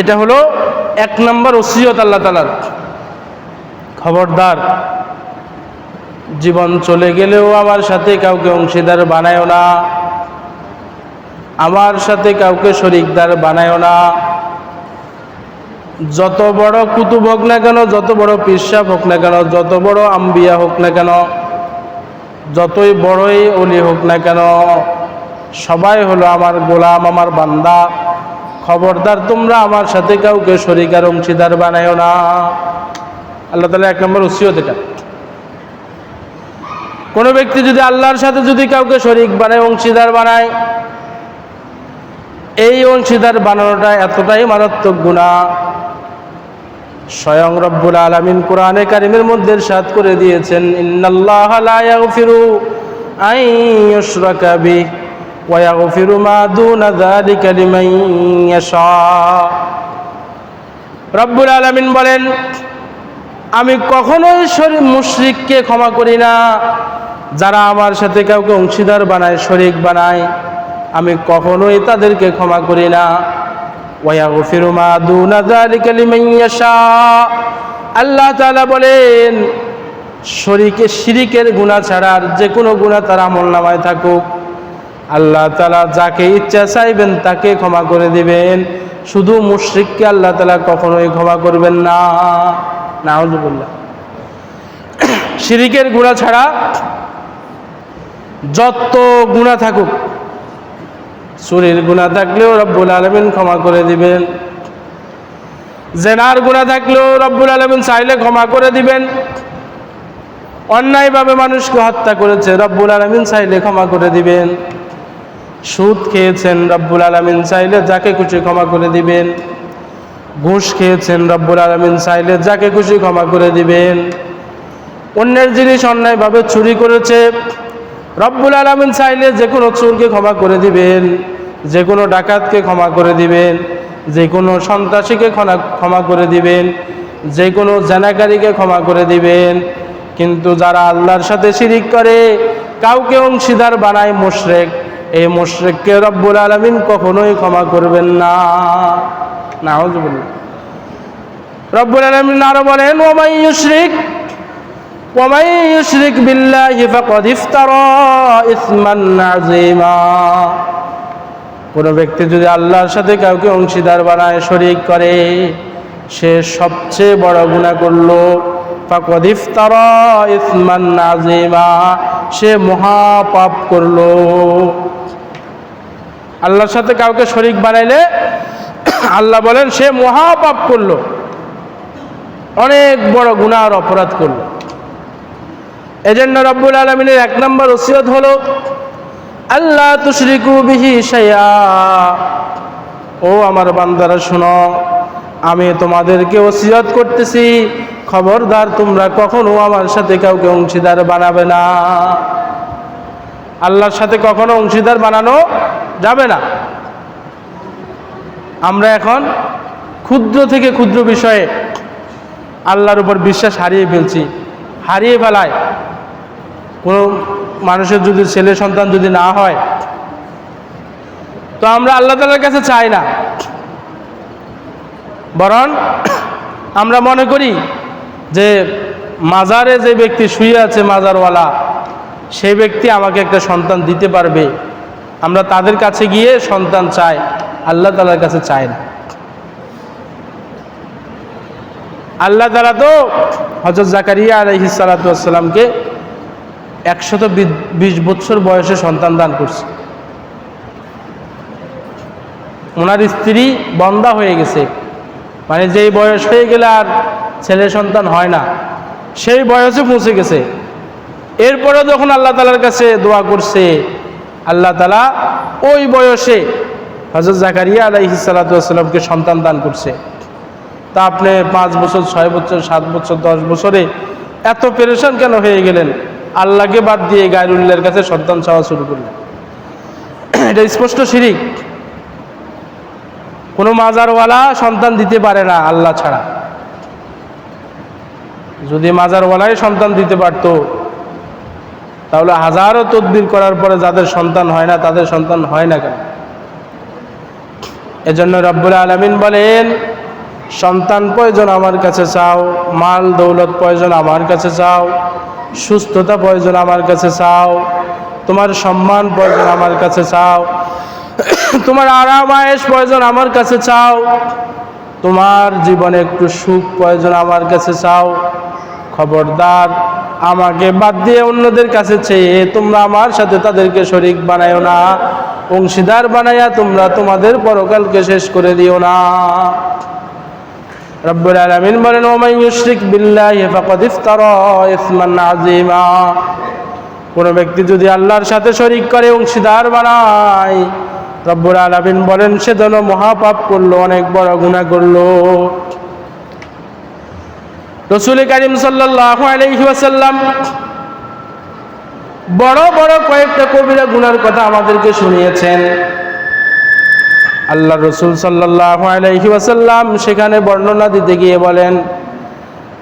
এটা হলো এক নম্বর ওসিয়ত আল্লাহ তালার খবরদার। জীবন চলে গেলেও আমার সাথে কাউকে অংশীদার বানায়ও না। আমার সাথে কাউকে শরিকদার বানায়ও না। যত বড় কুতুব হোক না কেন, যত বড় পিসাব হোক না কেন, যত বড় আম্বিয়া হোক না কেন, যতই বড়ই অলি হোক না কেন, সবাই হলো আমার গোলাম, আমার বান্দা। খবরদার, তোমরা আমার সাথে কাউকে শরিকার অংশীদার বানায়ও না। আল্লাহ তালা এক নম্বর উসিয়ত এটা। কোনো ব্যক্তি যদি আল্লাহর সাথে যদি কাউকে শরিক বানায়, অংশীদার বানায়, এই অংশীদার বানানোটা এতটাই মারাত্মক গুণা স্বয়ং রব্বুল আলমিন কোরআনে কারিমের মধ্যে সাত করে দিয়েছেন, ইন্নাল্লাহ লা ইয়াগফিরু আন ইউশরাকা ইয়াগফিরু মা দুনা যালিকা লিমান ইয়াশা রব্বুল আলমিন বলেন, আমি কখনোই শরীর মুশরিককে ক্ষমা করি না। যারা আমার সাথে কাউকে অংশীদার বানায়, শরিক বানায়, আমি কখনোই তাদেরকে ক্ষমা করি না। ওয়াগফিরু মা দুনা যালিকা লিমান ইয়াশা আল্লাহ তাআলা বলেন, শরীকে, শিরিকের গুনাহ ছাড়া আর যে কোনো গুনাহ তার আমল নামায় থাকুক। আল্লাহ তাআলা যাকে ইচ্ছা চাইবেন তাকে ক্ষমা করে দিবেন। শুধু মুশরিককে আল্লাহ তালা কখনোই ক্ষমা করবেন না। নাউজুবিল্লাহ। শিরিকের গুনাহ ছাড়া যত গুণা থাকুক, চুরির গুণা থাকলেও রব্বুল আলমিন ক্ষমা করে দিবেন। জেনার গুণা থাকলেও রব্বুল আলমিন চাইলে ক্ষমা করে দিবেন। অন্যায়ভাবে মানুষকে হত্যা করেছে, রব্বুল আলমিন চাইলে ক্ষমা করে দিবেন। সুদ খেয়েছেন রব্বুল আলমিন, চাইলে যাকে খুশি ক্ষমা করে দিবেন। ঘুষ খেয়েছেন রব্বুল আলমিন, চাইলে যাকে খুশি ক্ষমা করে দিবেন। অন্যের জিনিস অন্যায়ভাবে চুরি করেছে, রব্বুল আলমিন চাইলে যে কোনো চোরকে ক্ষমা করে দিবেন, যে কোনো ডাকাতকে ক্ষমা করে দিবেন, যে কোনো সন্ত্রাসীকে ক্ষমা করে দিবেন, যে কোনো জেনাকারীকে ক্ষমা করে দিবেন। কিন্তু যারা আল্লাহর সাথে শিরিক করে, কাউকে অংশীদার বানায় মোশরেক। এই মোশরেককে রব্বুল আলমিন কখনোই ক্ষমা করবেন না না রব্বুল আলমিন আরো বলেন ওমাই ইউশরিক ومن يشرك بالله فقد افترى اثما عظيما কোন ব্যক্তি যদি আল্লাহর সাথে কাউকে অংশীদার বানায় শরিক করে সে সবচেয়ে বড় গুনাহ করলো ফাকদ ইফতারা ইসমান নাজিমা। সে মহাপাপ করল। আল্লাহর সাথে কাউকে শরিক বানাইলে আল্লাহ বলেন, সে মহাপাপ করল। অনেক বড় গুনার অপরাধ করল। এজন্য রব্বুল আলমিনের এক নম্বর ওসিয়ত হলো আল্লাহ তুশরিকু বিহি সাইয়া ও আমার বান্দারা, শুনো, আমি তোমাদেরকে ওসিয়ত করতেছি খবরদার, তোমরা কখনো আমার সাথে কাউকে অংশীদার বানাবে না। আল্লাহর সাথে কখনো অংশীদার বানানো যাবে না। আমরা এখন ক্ষুদ্র থেকে ক্ষুদ্র বিষয়ে আল্লাহর উপর বিশ্বাস হারিয়ে ফেলছি। হারিয়ে ফেলায়। কোনো মানুষের যদি ছেলে সন্তান যদি না হয়, তো আমরা আল্লাহ তালার কাছে চাই না। বরং আমরা মনে করি যে মাজারে যে ব্যক্তি শুয়ে আছে মাজারওয়ালা, সেই ব্যক্তি আমাকে একটা সন্তান দিতে পারবে। আমরা তাদের কাছে গিয়ে সন্তান চাই, আল্লাহ তালার কাছে চাই না। আল্লাহ তালা তো হজরত জাকারিয়া আলহিসাল্লাতামকে একশত বিশ বছর বয়সে সন্তান দান করছে। ওনার স্ত্রী বন্দা হয়ে গেছে। মানে যেই বয়স হয়ে গেলে আর ছেলে সন্তান হয় না। সেই বয়সে পৌঁছে গেছে। এরপরে যখন আল্লাহ তালার কাছে দোয়া করছে, আল্লাহ তালা ওই বয়সে হজরত জাকারিয়া আলাইহি সাল্লাতামকে সন্তান দান করছে। তা আপনি পাঁচ বছর, ছয় বছর, সাত বছর, দশ বছরে এত পেরেশান কেন হয়ে গেলেন? আল্লাহকে বাদ দিয়ে গায়রুল্লাহর কাছে সন্তান চাওয়া শুরু করলেন। এটা স্পষ্ট শিরিক। কোনো মাজারওয়ালা সন্তান দিতে পারে না আল্লাহ ছাড়া। যদি মাজারওয়ালাই সন্তান দিতে পারত, তাহলে হাজারো তদবির করার পরে যাদের সন্তান হয় না, তাদের সন্তান হয় না কেন? এজন্য রব্বুল আলমিন বলেন, সন্তান প্রয়োজন আমার কাছে চাও, মাল দৌলত প্রয়োজন আমার কাছে চাও, সুস্থতা প্রয়োজন আমার কাছে চাও, তোমার সম্মান প্রয়োজন আমার কাছে চাও, তোমার আরাম আয়েস প্রয়োজন আমার কাছে চাও, তোমার জীবনে একটু সুখ প্রয়োজন আমার কাছে চাও খবরদার, আমাকে বাদ দিয়ে অন্যদের কাছে চেয়ে তোমরা আমার সাথে তাদেরকে শরিক বানায়ও না। অংশীদার বানাইয়া তোমরা তোমাদের পরকালকে শেষ করে দিও না। রব্বুল আলামিন বলেন ওমাই ইউশরিক বিল্লাহি ফাকাদ ইফতারা ইসমান আযীমা। কোন ব্যক্তি যদি আল্লাহর সাথে শরিক করে, অংশীদার বানায়, রব্বুল আলামিন বলেন, সে যেন মহাপাপ করল, অনেক বড় গুনাহ করল। রসুল করিম সাল্লাল্লাহু আলাইহি ওয়াসাল্লাম বড় বড় কয়েকটা কবিরা গুনার কথা আমাদেরকে শুনিয়েছেন আল্লাহ রসুল সাল্লাল্লাহু আলাইহি ওয়াসাল্লাম সেখানে বর্ণনা দিতে গিয়ে বলেন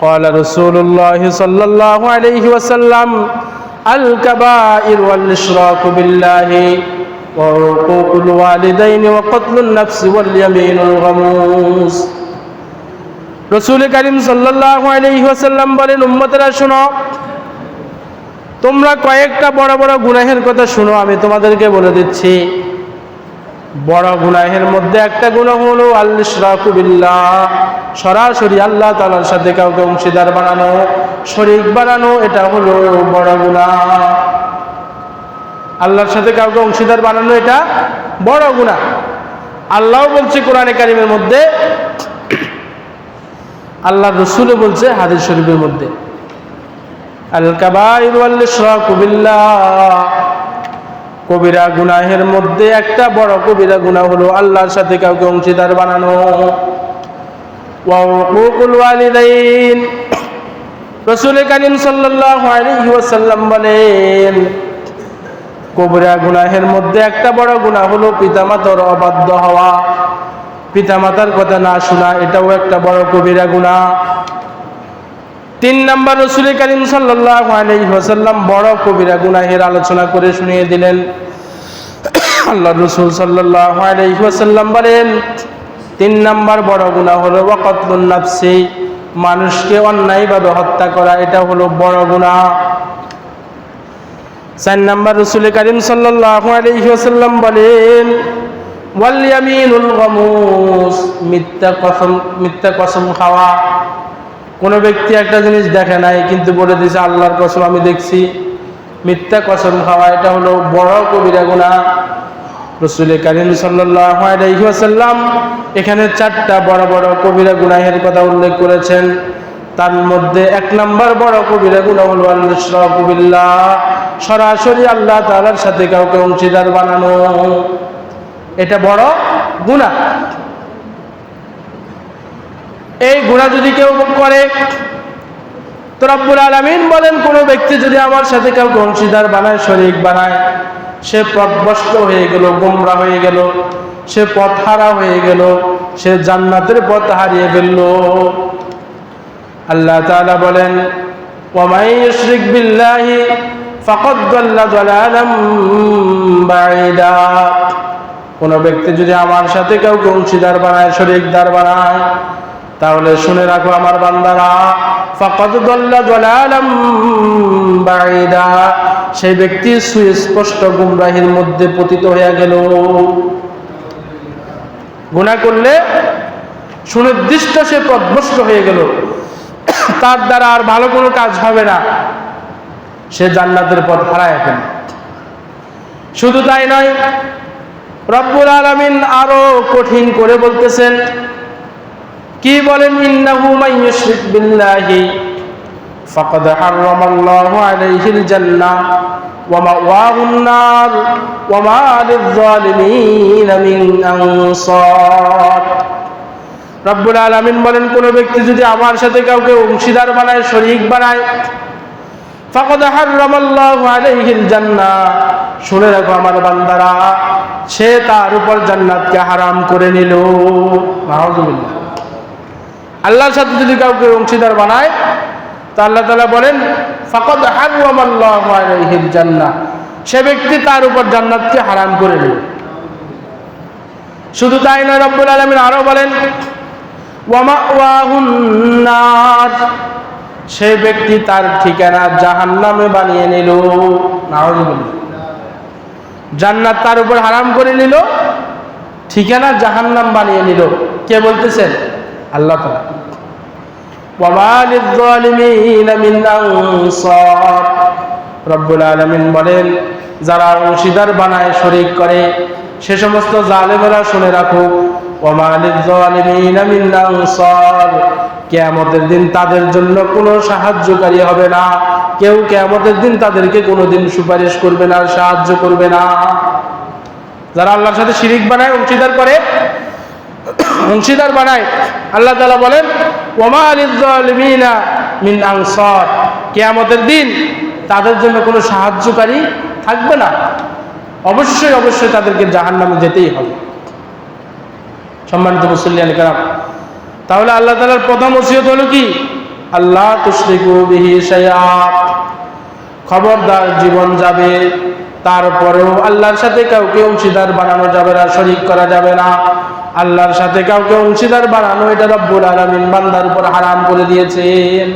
قال رسول الله صلى الله عليه وسلم الكبائر والإشراك بالله وعقوق الوالدين وقتل النفس واليمين الغموس রসুল করিম ওয়াসাল্লাম বলেন, উম্মতেরা শোনো, তোমরা কয়েকটা বড় বড় গুনাহের কথা শুনো, আমি তোমাদেরকে বলে দিচ্ছি। বড় গুনাহের মধ্যে একটা গুনাহ হলো আল্লাহ সরাসরি আল্লাহ তালার সাথে কাউকে অংশীদার বানানো, শরীক বানানো, এটা হলো বড় গুনাহ। আল্লাহর সাথে কাউকে অংশীদার বানানো, এটা বড় গুনাহ। আল্লাহ বলছে কোরআনে কারিমের মধ্যে আল্লাহ রসুলও বলছে হাদিস শরীফের মধ্যে। কবিরা গুনাহের মধ্যে একটা বড় কবিরা গুনাহ হলো আল্লাহর সাথে কাউকে অংশীদার বানানো। রাসূল বলেন, কবিরা গুনাহের মধ্যে একটা বড় গুনাহ হলো পিতামাতার অবাধ্য হওয়া। পিতামাতার কথা না শোনা, এটাও একটা বড় কবিরা গুণা। তিন নম্বর রসুল করিম সাল্লাম বড় কবিরা গুনাহের আলোচনা করে শুনিয়ে দিলেন। আল্লাহ রসুল সাল্লাম বলেন, তিন নম্বর বড় গুণা হলো ওয়াকতুল নাফসি, মানুষকে অন্যায়ভাবে হত্যা করা, এটা হলো বড় গুণা চার নম্বর রসুল করিম সাল্লাম বলেন ওয়ালিয়ামিনুল মিথ্যা কসম খাওয়া। কোনো ব্যক্তি একটা জিনিস দেখে নাই, কিন্তু বলে দিয়েছে আল্লাহর কসম আমি দেখছি। মিথ্যা কসম খাওয়া, এটা হলো বড় কবিরা গুণা রসুল করিম সাল্লাম এখানে চারটা বড় বড় কবিরা গুনাহের কথা উল্লেখ করেছেন। তার মধ্যে এক নম্বর বড় কবিরা গুণা হলো আল্লাহ সরাসরি আল্লাহ তালার সাথে কাউকে অংশীদার বানানো। এটা বড় গুণা এই গুণা যদি কেউ করে, তো রব্বুল আলমিন বলেন, কোনো ব্যক্তি যদি আমার সাথে কাউকে অংশীদার বানায়, শরিক বানায়, সে পথভ্রষ্ট হয়ে গেল, গোমরা হয়ে গেল, সে পথ হারা হয়ে গেল, সে জান্নাতের পথ হারিয়ে ফেলল। আল্লাহ তাআলা বলেন, ওয়ামাই ইউশরিক বিল্লাহি দালালাম বাঈদা। কোনো ব্যক্তি যদি আমার সাথে কাউকে অংশীদার বানায়, শরিকদার বানায়, তাহলে শুনে রাখো আমার বান্দারা সেই ব্যক্তি সুস্পষ্ট গুমরাহির মধ্যে পতিত হয়ে গেল। গুনাহ করলে সুনির্দিষ্ট সে পথভ্রষ্ট হয়ে গেল। তার দ্বারা আর ভালো কোনো কাজ হবে না। সে জান্নাতের পথ হারায় ফেল। শুধু তাই নয় রব্বুল আলমিন আরও কঠিন করে বলতেছেন, কি বলেন? ইন্নাহু মাইয়ুশরিক বিল্লাহি ফাকাদ হারামাল্লাহু আলাইহিল জান্নাহ ওয়া মাওয়াহুন নার ওয়া মা লিয-যালিমিন মিন বলেন, কোন ব্যক্তি যদি আমার সাথে কাউকে অংশীদার বানায়, শরীক বানায়, ফাকাদ হারামাল্লাহু আলাইহিল জান্নাহ শুনে রাখো আমার বান্দারা। সে তার উপর জান্নাতকে হারাম করে নিল। আল্লাহর সাথে যদি কাউকে অংশীদার বানায়, তা আল্লাহ তাআলা বলেন, ফাকাদ হারামাল্লাহু আলাইহিল জান্নাহ। সে ব্যক্তি তার উপর জান্নাতকে হারাম করে নিল। শুধু তাই নয়, রব্বুল আলমিন আরও বলেন সে ব্যক্তি তার ঠিকানা জাহান্নামে বানিয়ে নিল। নাউজুবিল্লাহ। জান্নাত তার উপর হারাম করে নিল, ঠিকানা জাহান্নাম বানিয়ে নিল। কে বলতেছেন? আল্লাহ রব্বুল আলমিন বলেন, যারা অংশীদার বানায়, শরিক করে, সে সমস্ত জালেমেরা শুনে রাখো কিয়ামতের দিন তাদের জন্য কোনো সাহায্যকারী হবে না। কেউ কিয়ামতের দিন তাদেরকে কোনোদিন সুপারিশ করবে না, সাহায্য করবে না। যারা আল্লাহর সাথে শিরিক বানায়, অংশীদার করে, অংশীদার বানায়, আল্লাহ তালা বলেন, ওমা আলিমিনা মিন আনসার। কেয়ামতের দিন তাদের জন্য কোনো সাহায্যকারী থাকবে না। অবশ্যই অবশ্যই তাদেরকে জাহান নামে যেতেই হবে। সম্মানিত মুসল্লিয়ান কারাম, তাহলে আল্লাহ তালার প্রথম ওসিয়ত হলো কি? আল্লাহ খবরদার জীবন যাবে, তারপরেও আল্লাহর সাথে কাউকে অংশীদার বানানো যাবে না, শরিক করা যাবে না। আল্লাহর সাথে কাউকে অংশীদার বানানো এটা রব্বুল আলমিন বান্দার উপর হারাম করে দিয়েছেন।